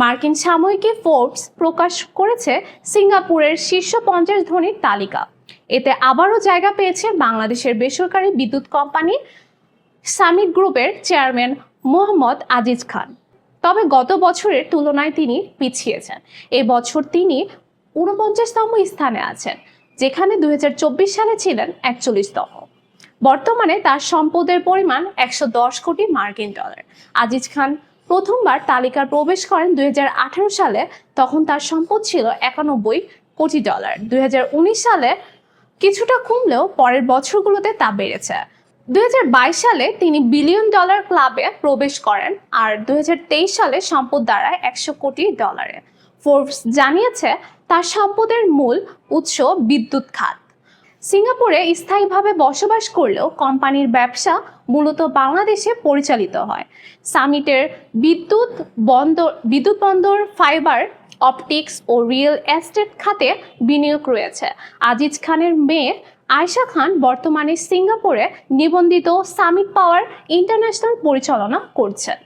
মার্কিন সাময়িকী ফোর্বস প্রকাশ করেছে সিঙ্গাপুরের শীর্ষ পঞ্চাশ ধনীর তালিকা। এতে আবারও জায়গা পেয়েছে বাংলাদেশের বেসরকারি বিদ্যুৎ কোম্পানি সামিট গ্রুপের চেয়ারম্যান মোহাম্মদ আজিজ খান। তবে গত বছরের তুলনায় তিনি পিছিয়েছেন। এই বছর তিনি ঊনপঞ্চাশতম স্থানে আছেন, যেখানে দুই হাজার চব্বিশ সালে ছিলেন একচল্লিশতম। বর্তমানে তার সম্পদের পরিমাণ একশো দশ কোটি মার্কিন ডলার। আজিজ খান প্রথমবার তালিকায় প্রবেশ করেন দুই হাজার আঠারো সালে, তখন তার সম্পদ ছিল একানব্বই কোটি ডলার। দুই হাজার উনিশ সালে কিছুটা কমলেও পরের বছরগুলোতে তা বেড়েছে। দুই হাজার বাইশ সালে তিনি বিলিয়ন ডলার ক্লাবে প্রবেশ করেন আর দুই হাজার তেইশ সালে সম্পদ দাঁড়ায় একশো কোটি ডলারে। ফোর্বস জানিয়েছে, তার সম্পদের মূল উৎস বিদ্যুৎ খাত। সিঙ্গাপুরে স্থায়ীভাবে বসবাস করলেও কোম্পানির ব্যবসা মূলত বাংলাদেশে পরিচালিত হয়। সামিটের বিদ্যুৎ বন্দর বিদ্যুৎ বন্দর, ফাইবার, অপটিক্স ও রিয়েল এস্টেট খাতে বিনিয়োগ রয়েছে। আজিজ খানের মেয়ে আয়শা খান বর্তমানে সিঙ্গাপুরে নিবন্ধিত সামিট পাওয়ার ইন্টারন্যাশনাল পরিচালনা করছেন।